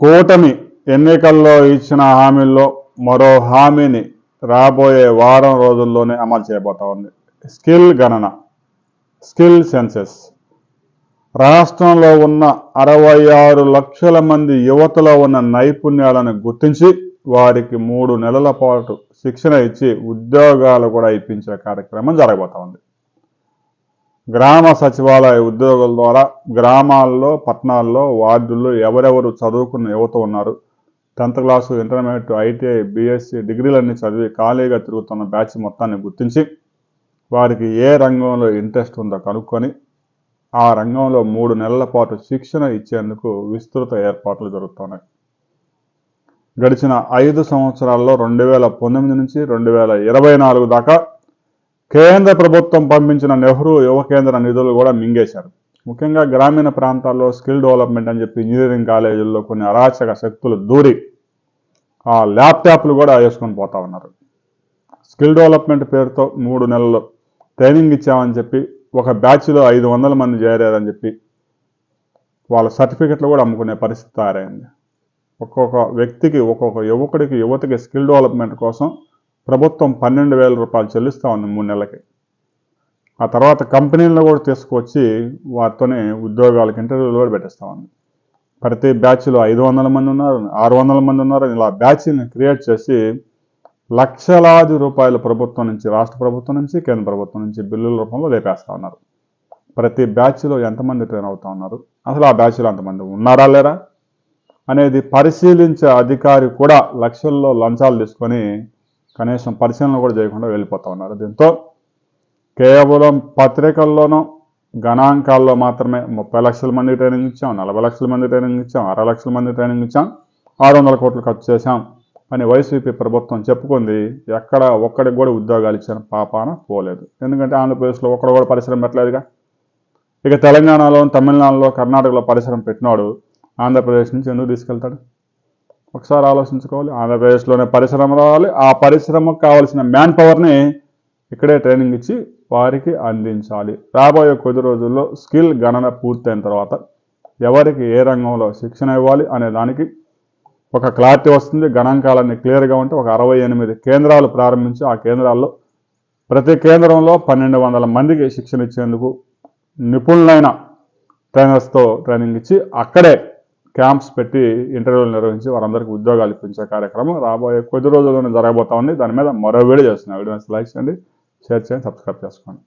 కూటమి ఎన్నికల్లో ఇచ్చిన హామీల్లో మరో హామీని రాబోయే వారం రోజుల్లోనే అమలు చేయబోతా ఉంది. స్కిల్ గణన స్కిల్ సెన్సెస్. రాష్ట్రంలో ఉన్న అరవై ఆరు లక్షల మంది యువతలో ఉన్న నైపుణ్యాలను గుర్తించి వారికి మూడు నెలల పాటు శిక్షణ ఇచ్చి ఉద్యోగాలు కూడా ఇప్పించే కార్యక్రమం జరగబోతా ఉంది. గ్రామ సచివాలయ ఉద్యోగుల ద్వారా గ్రామాల్లో పట్టణాల్లో వార్డుల్లో ఎవరెవరు చదువుకున్న యువత ఉన్నారు? Tenth class intermediate ITI BSc డిగ్రీలన్నీ చదివి ఖాళీగా తిరుగుతున్న బ్యాచ్ మొత్తాన్ని గుర్తించి వారికి ఏ రంగంలో ఇంట్రెస్ట్ ఉందో కనుక్కొని ఆ రంగంలో మూడు నెలల పాటు శిక్షణ ఇచ్చేందుకు విస్తృత ఏర్పాట్లు జరుగుతున్నాయి. గడిచిన ఐదు సంవత్సరాల్లో రెండు వేల పంతొమ్మిది నుంచి రెండు వేల ఇరవై నాలుగు దాకా కేంద్ర ప్రభుత్వం పంపించిన నెహ్రూ యువ కేంద్ర నిధులు కూడా మింగేశారు. ముఖ్యంగా గ్రామీణ ప్రాంతాల్లో స్కిల్ డెవలప్మెంట్ అని చెప్పి ఇంజనీరింగ్ కాలేజీల్లో కొన్ని అరాచక శక్తులు దూరి ఆ ల్యాప్టాప్లు కూడా వేసుకొని పోతా ఉన్నారు. స్కిల్ డెవలప్మెంట్ పేరుతో మూడు నెలలు ట్రైనింగ్ ఇచ్చామని చెప్పి ఒక బ్యాచ్లో ఐదు వందల మంది చేరారని చెప్పి వాళ్ళ సర్టిఫికెట్లు కూడా అమ్ముకునే పరిస్థితి తయారైంది. ఒక్కొక్క వ్యక్తికి ఒక్కొక్క యువకుడికి యువతికి స్కిల్ డెవలప్మెంట్ కోసం ప్రభుత్వం పన్నెండు వేల రూపాయలు చెల్లిస్తూ ఉంది మూడు నెలలకి. ఆ తర్వాత కంపెనీలను కూడా తీసుకొచ్చి వారితోనే ఉద్యోగాలకు ఇంటర్వ్యూలు కూడా పెట్టిస్తూ ఉంది. ప్రతి బ్యాచ్లో ఐదు వందల మంది ఉన్నారు ఆరు వందల మంది ఉన్నారు ఇలా బ్యాచ్ని క్రియేట్ చేసి లక్షలాది రూపాయలు ప్రభుత్వం నుంచి రాష్ట్ర ప్రభుత్వం నుంచి కేంద్ర ప్రభుత్వం నుంచి బిల్లుల రూపంలో లేపేస్తా ఉన్నారు. ప్రతి బ్యాచ్లో ఎంతమంది ట్రైన్ అవుతా ఉన్నారు? అసలు ఆ బ్యాచ్లో అంతమంది ఉన్నారా లేరా? అనేది పరిశీలించే అధికారి కూడా లక్షల్లో లంచాలు తీసుకొని కనీసం పరిశీలన కూడా చేయకుండా వెళ్ళిపోతా ఉన్నారు. దీంతో కేవలం పత్రికల్లోనూ గణాంకాల్లో మాత్రమే ముప్పై లక్షల మంది ట్రైనింగ్ ఇచ్చాం నలభై లక్షల మంది ట్రైనింగ్ ఇచ్చాం అరవై లక్షల మంది ట్రైనింగ్ ఇచ్చాం ఆరు వందల కోట్లు ఖర్చు చేశాం అని వైసీపీ ప్రభుత్వం చెప్పుకుంది. ఎక్కడ ఒక్కడికి కూడా ఉద్యోగాలు ఇచ్చిన పాపాన పోలేదు. ఎందుకంటే ఆంధ్రప్రదేశ్లో ఒక్కడ కూడా పరిశ్రమ పెట్టలేదుగా. ఇక తెలంగాణలో తమిళనాడులో కర్ణాటకలో పరిశ్రమ పెట్టినాడు ఆంధ్రప్రదేశ్ నుంచి ఎందుకు తీసుకెళ్తాడు? ఒకసారి ఆలోచించుకోవాలి. ఆంధ్రప్రదేశ్లోనే పరిశ్రమ రావాలి. ఆ పరిశ్రమకు కావాల్సిన మ్యాన్ పవర్ని ఇక్కడే ట్రైనింగ్ ఇచ్చి వారికి అందించాలి. రాబోయే కొద్ది రోజుల్లో స్కిల్ గణన పూర్తయిన తర్వాత ఎవరికి ఏ రంగంలో శిక్షణ ఇవ్వాలి అనే దానికి ఒక క్లారిటీ వస్తుంది. గణాంకాలన్నీ క్లియర్గా ఉంటే ఒక అరవై ఎనిమిది కేంద్రాలు ప్రారంభించి ఆ కేంద్రాల్లో ప్రతి కేంద్రంలో పన్నెండు వందల మందికి శిక్షణ ఇచ్చేందుకు నిపుణులైన ట్రైనర్స్తో ట్రైనింగ్ ఇచ్చి అక్కడే క్యాంప్స్ పెట్టి ఇంటర్వ్యూలు నిర్వహించి వారందరికీ ఉద్యోగాలు ఇప్పించే కార్యక్రమం రాబోయే కొద్ది రోజుల్లోనే జరగబోతా ఉంది. దాని మీద మరో వీడియో చేస్తున్నాను. వీడియో లైక్ చేయండి షేర్ చేయండి సబ్స్క్రైబ్ చేసుకోండి.